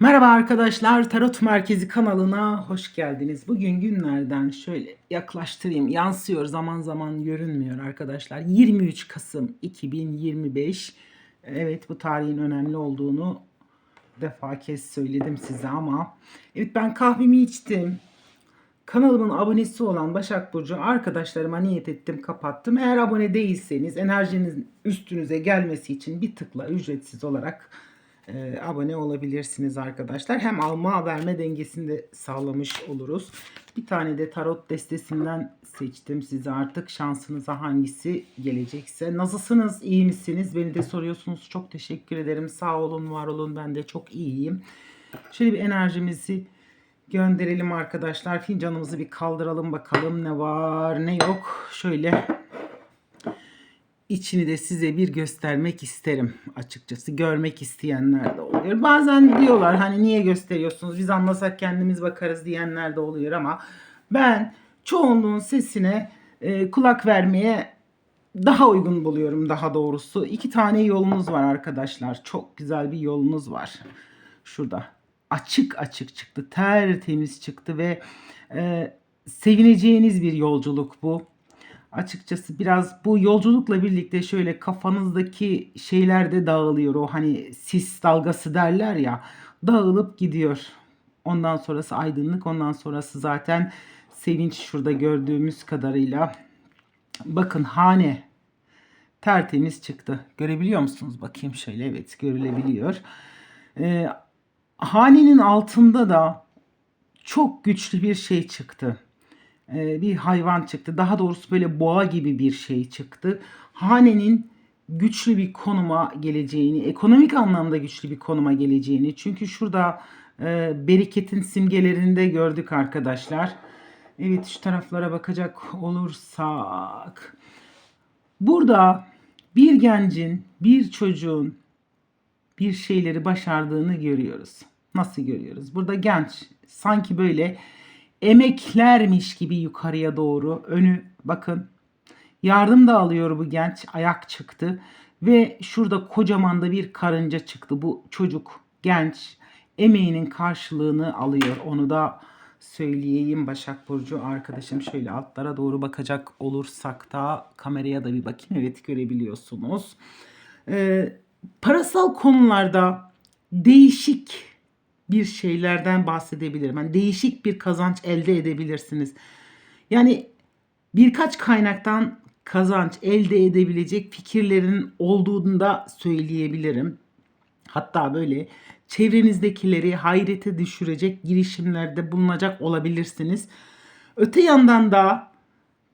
Merhaba arkadaşlar, Tarot Merkezi kanalına hoş geldiniz. Bugün günlerden şöyle yaklaştırayım. Yansıyor, zaman zaman görünmüyor arkadaşlar. 23 Kasım 2025. Evet, bu tarihin önemli olduğunu defa kez söyledim size ama evet ben kahvemi içtim. Kanalımın abonesi olan Başak Burcu arkadaşlarıma niyet ettim kapattım. Eğer abone değilseniz enerjinizin üstünüze gelmesi için bir tıkla ücretsiz olarak e, abone olabilirsiniz arkadaşlar. Hem alma verme dengesini de sağlamış oluruz. Bir tane de tarot destesinden seçtim size artık şansınıza hangisi gelecekse. Nasılsınız? iyi misiniz? Beni de soruyorsunuz. Çok teşekkür ederim. Sağ olun, var olun. Ben de çok iyiyim. Şöyle bir enerjimizi gönderelim arkadaşlar. Fincanımızı bir kaldıralım bakalım ne var ne yok. Şöyle içini de size bir göstermek isterim açıkçası. Görmek isteyenler de oluyor. Bazen diyorlar hani niye gösteriyorsunuz biz anlasak kendimiz bakarız diyenler de oluyor ama ben çoğunluğun sesine e, kulak vermeye daha uygun buluyorum daha doğrusu. İki tane yolunuz var arkadaşlar. Çok güzel bir yolunuz var. Şurada açık açık çıktı. Tertemiz çıktı ve e, sevineceğiniz bir yolculuk bu açıkçası biraz bu yolculukla birlikte şöyle kafanızdaki şeyler de dağılıyor. O hani sis dalgası derler ya dağılıp gidiyor. Ondan sonrası aydınlık ondan sonrası zaten sevinç şurada gördüğümüz kadarıyla. Bakın hane tertemiz çıktı. Görebiliyor musunuz? Bakayım şöyle evet görülebiliyor. Ee, hanenin altında da çok güçlü bir şey çıktı e, bir hayvan çıktı. Daha doğrusu böyle boğa gibi bir şey çıktı. Hanenin güçlü bir konuma geleceğini, ekonomik anlamda güçlü bir konuma geleceğini. Çünkü şurada e, bereketin simgelerinde gördük arkadaşlar. Evet şu taraflara bakacak olursak. Burada bir gencin, bir çocuğun bir şeyleri başardığını görüyoruz. Nasıl görüyoruz? Burada genç sanki böyle emeklermiş gibi yukarıya doğru. Önü bakın yardım da alıyor bu genç ayak çıktı ve şurada kocaman da bir karınca çıktı. Bu çocuk genç emeğinin karşılığını alıyor. Onu da söyleyeyim Başak Burcu arkadaşım. Şöyle altlara doğru bakacak olursak da kameraya da bir bakayım. Evet görebiliyorsunuz. Ee, parasal konularda değişik bir şeylerden bahsedebilirim. Yani değişik bir kazanç elde edebilirsiniz. Yani birkaç kaynaktan kazanç elde edebilecek fikirlerin olduğunu da söyleyebilirim. Hatta böyle çevrenizdekileri hayrete düşürecek girişimlerde bulunacak olabilirsiniz. Öte yandan da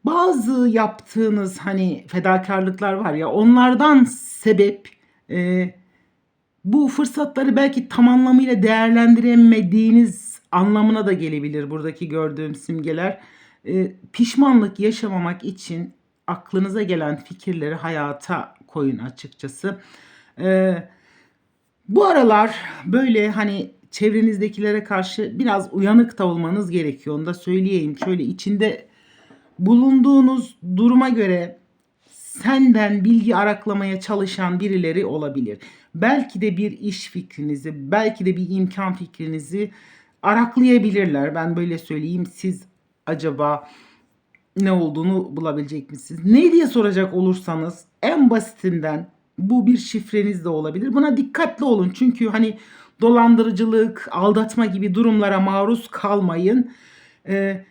bazı yaptığınız hani fedakarlıklar var ya onlardan sebep e, bu fırsatları belki tam anlamıyla değerlendiremediğiniz anlamına da gelebilir buradaki gördüğüm simgeler. E, pişmanlık yaşamamak için aklınıza gelen fikirleri hayata koyun açıkçası. E, bu aralar böyle hani çevrenizdekilere karşı biraz uyanık da olmanız gerekiyor. Onu da söyleyeyim. Şöyle içinde bulunduğunuz duruma göre senden bilgi araklamaya çalışan birileri olabilir. Belki de bir iş fikrinizi, belki de bir imkan fikrinizi araklayabilirler. Ben böyle söyleyeyim. Siz acaba ne olduğunu bulabilecek misiniz? Ne diye soracak olursanız en basitinden bu bir şifreniz de olabilir. Buna dikkatli olun. Çünkü hani dolandırıcılık, aldatma gibi durumlara maruz kalmayın. Ee,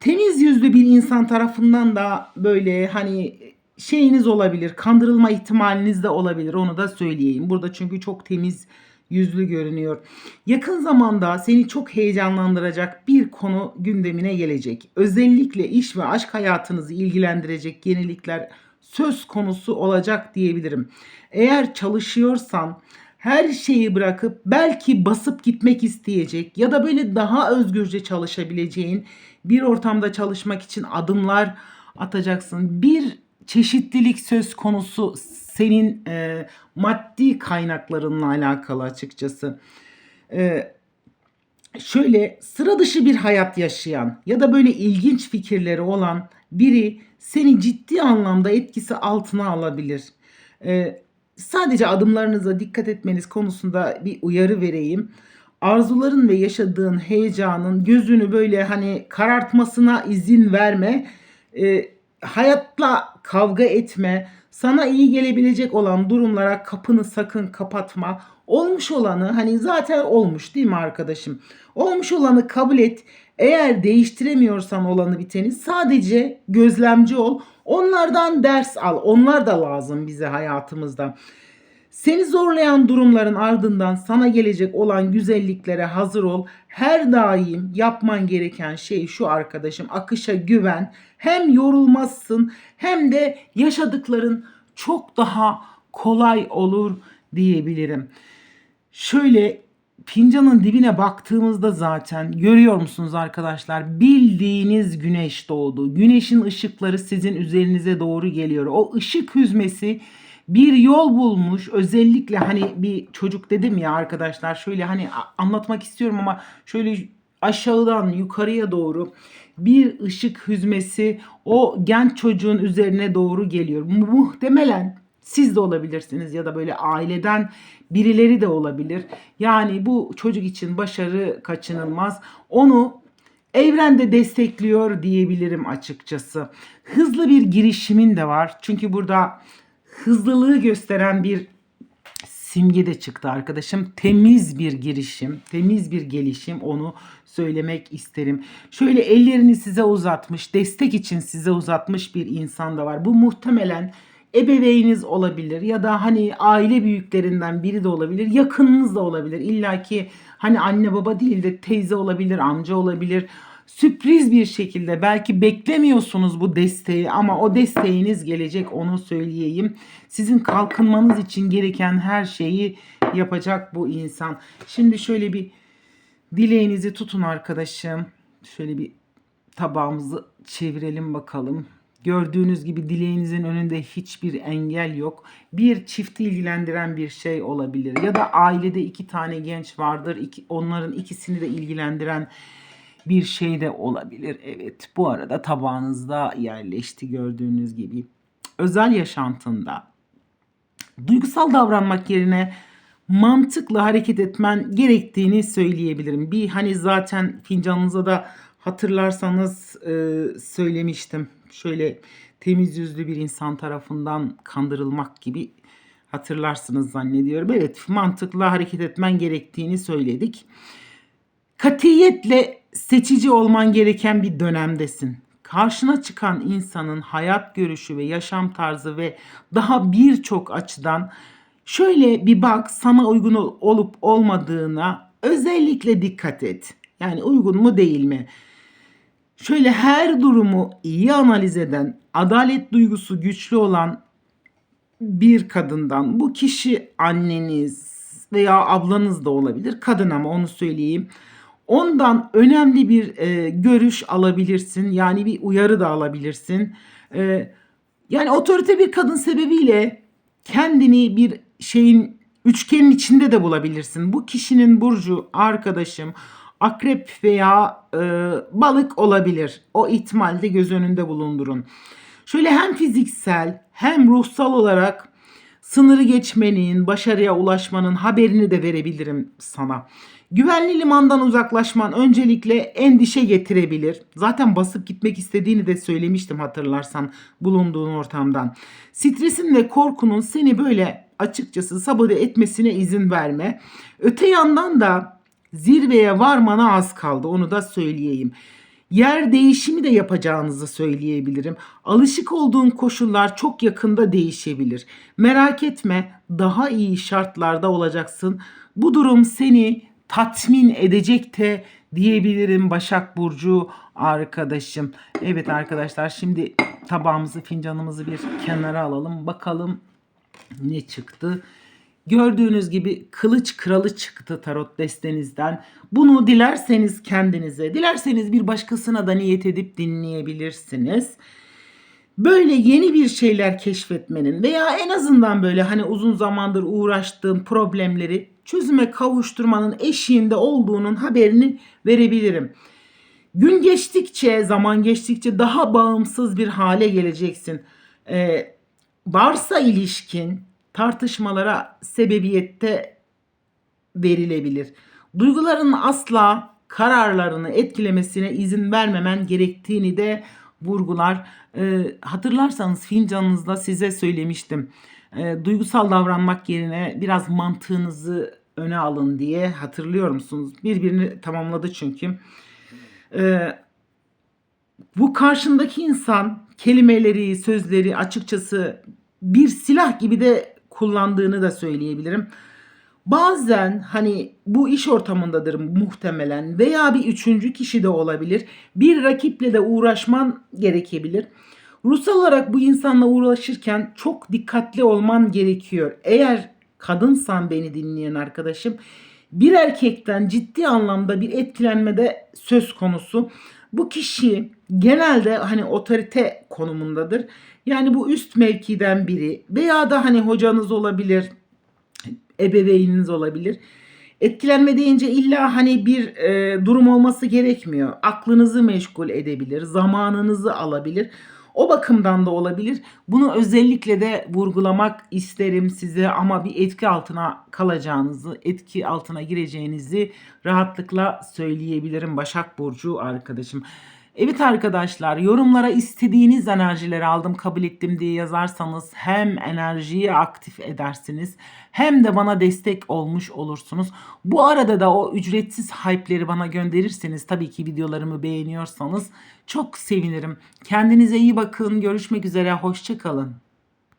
temiz yüzlü bir insan tarafından da böyle hani şeyiniz olabilir. Kandırılma ihtimaliniz de olabilir. Onu da söyleyeyim. Burada çünkü çok temiz yüzlü görünüyor. Yakın zamanda seni çok heyecanlandıracak bir konu gündemine gelecek. Özellikle iş ve aşk hayatınızı ilgilendirecek yenilikler söz konusu olacak diyebilirim. Eğer çalışıyorsan her şeyi bırakıp belki basıp gitmek isteyecek ya da böyle daha özgürce çalışabileceğin bir ortamda çalışmak için adımlar atacaksın. Bir çeşitlilik söz konusu senin e, maddi kaynaklarınla alakalı açıkçası. E, şöyle sıra dışı bir hayat yaşayan ya da böyle ilginç fikirleri olan biri seni ciddi anlamda etkisi altına alabilir. E, sadece adımlarınıza dikkat etmeniz konusunda bir uyarı vereyim. arzuların ve yaşadığın heyecanın gözünü böyle hani karartmasına izin verme. E, hayatla kavga etme. Sana iyi gelebilecek olan durumlara kapını sakın kapatma. Olmuş olanı hani zaten olmuş değil mi arkadaşım? Olmuş olanı kabul et. Eğer değiştiremiyorsan olanı biteni sadece gözlemci ol. Onlardan ders al. Onlar da lazım bize hayatımızda. Seni zorlayan durumların ardından sana gelecek olan güzelliklere hazır ol. Her daim yapman gereken şey şu arkadaşım. Akışa güven. Hem yorulmazsın hem de yaşadıkların çok daha kolay olur diyebilirim. Şöyle fincanın dibine baktığımızda zaten görüyor musunuz arkadaşlar? Bildiğiniz güneş doğdu. Güneşin ışıkları sizin üzerinize doğru geliyor. O ışık hüzmesi bir yol bulmuş. Özellikle hani bir çocuk dedim ya arkadaşlar şöyle hani anlatmak istiyorum ama şöyle aşağıdan yukarıya doğru bir ışık hüzmesi o genç çocuğun üzerine doğru geliyor. Muhtemelen siz de olabilirsiniz ya da böyle aileden birileri de olabilir. Yani bu çocuk için başarı kaçınılmaz. Onu evrende destekliyor diyebilirim açıkçası. Hızlı bir girişimin de var. Çünkü burada hızlılığı gösteren bir simge de çıktı arkadaşım. Temiz bir girişim, temiz bir gelişim onu söylemek isterim. Şöyle ellerini size uzatmış, destek için size uzatmış bir insan da var. Bu muhtemelen ebeveyniniz olabilir ya da hani aile büyüklerinden biri de olabilir, yakınınız da olabilir. İlla ki hani anne baba değil de teyze olabilir, amca olabilir sürpriz bir şekilde belki beklemiyorsunuz bu desteği ama o desteğiniz gelecek onu söyleyeyim. Sizin kalkınmanız için gereken her şeyi yapacak bu insan. Şimdi şöyle bir dileğinizi tutun arkadaşım. Şöyle bir tabağımızı çevirelim bakalım. Gördüğünüz gibi dileğinizin önünde hiçbir engel yok. Bir çifti ilgilendiren bir şey olabilir. Ya da ailede iki tane genç vardır. İki, onların ikisini de ilgilendiren bir şey de olabilir. Evet bu arada tabağınızda yerleşti gördüğünüz gibi. Özel yaşantında duygusal davranmak yerine mantıklı hareket etmen gerektiğini söyleyebilirim. Bir hani zaten fincanınıza da hatırlarsanız e, söylemiştim. Şöyle temiz yüzlü bir insan tarafından kandırılmak gibi hatırlarsınız zannediyorum. Evet mantıklı hareket etmen gerektiğini söyledik. Katiyetle seçici olman gereken bir dönemdesin. Karşına çıkan insanın hayat görüşü ve yaşam tarzı ve daha birçok açıdan şöyle bir bak sana uygun ol- olup olmadığına özellikle dikkat et. Yani uygun mu değil mi? Şöyle her durumu iyi analiz eden, adalet duygusu güçlü olan bir kadından bu kişi anneniz veya ablanız da olabilir. Kadın ama onu söyleyeyim. Ondan önemli bir e, görüş alabilirsin. Yani bir uyarı da alabilirsin. E, yani otorite bir kadın sebebiyle kendini bir şeyin üçgenin içinde de bulabilirsin. Bu kişinin burcu arkadaşım akrep veya e, balık olabilir. O ihtimalde göz önünde bulundurun. Şöyle hem fiziksel hem ruhsal olarak sınırı geçmenin, başarıya ulaşmanın haberini de verebilirim sana. Güvenli limandan uzaklaşman öncelikle endişe getirebilir. Zaten basıp gitmek istediğini de söylemiştim hatırlarsan bulunduğun ortamdan. Stresin ve korkunun seni böyle açıkçası sabote etmesine izin verme. Öte yandan da zirveye varmana az kaldı onu da söyleyeyim. Yer değişimi de yapacağınızı söyleyebilirim. Alışık olduğun koşullar çok yakında değişebilir. Merak etme, daha iyi şartlarda olacaksın. Bu durum seni tatmin edecek de diyebilirim Başak Burcu arkadaşım. Evet arkadaşlar şimdi tabağımızı fincanımızı bir kenara alalım. Bakalım ne çıktı. Gördüğünüz gibi kılıç kralı çıktı tarot destenizden. Bunu dilerseniz kendinize, dilerseniz bir başkasına da niyet edip dinleyebilirsiniz. Böyle yeni bir şeyler keşfetmenin veya en azından böyle hani uzun zamandır uğraştığım problemleri çözüme kavuşturmanın eşiğinde olduğunun haberini verebilirim. Gün geçtikçe, zaman geçtikçe daha bağımsız bir hale geleceksin. Ee, varsa ilişkin tartışmalara sebebiyette verilebilir. Duyguların asla kararlarını etkilemesine izin vermemen gerektiğini de vurgular. Ee, hatırlarsanız fincanınızda size söylemiştim. Ee, duygusal davranmak yerine biraz mantığınızı öne alın diye hatırlıyor musunuz? Birbirini tamamladı çünkü. Ee, bu karşındaki insan kelimeleri, sözleri açıkçası bir silah gibi de kullandığını da söyleyebilirim. Bazen hani bu iş ortamındadır muhtemelen veya bir üçüncü kişi de olabilir. Bir rakiple de uğraşman gerekebilir. Ruhsal olarak bu insanla uğraşırken çok dikkatli olman gerekiyor. Eğer kadınsan beni dinleyen arkadaşım bir erkekten ciddi anlamda bir etkilenme de söz konusu. Bu kişi genelde hani otorite konumundadır. Yani bu üst mevkiden biri veya da hani hocanız olabilir, ebeveyniniz olabilir. Etkilenme deyince illa hani bir e, durum olması gerekmiyor. Aklınızı meşgul edebilir, zamanınızı alabilir. O bakımdan da olabilir. Bunu özellikle de vurgulamak isterim size ama bir etki altına kalacağınızı, etki altına gireceğinizi rahatlıkla söyleyebilirim Başak Burcu arkadaşım. Evet arkadaşlar yorumlara istediğiniz enerjileri aldım kabul ettim diye yazarsanız hem enerjiyi aktif edersiniz hem de bana destek olmuş olursunuz. Bu arada da o ücretsiz hype'leri bana gönderirseniz tabii ki videolarımı beğeniyorsanız çok sevinirim. Kendinize iyi bakın. Görüşmek üzere. Hoşçakalın.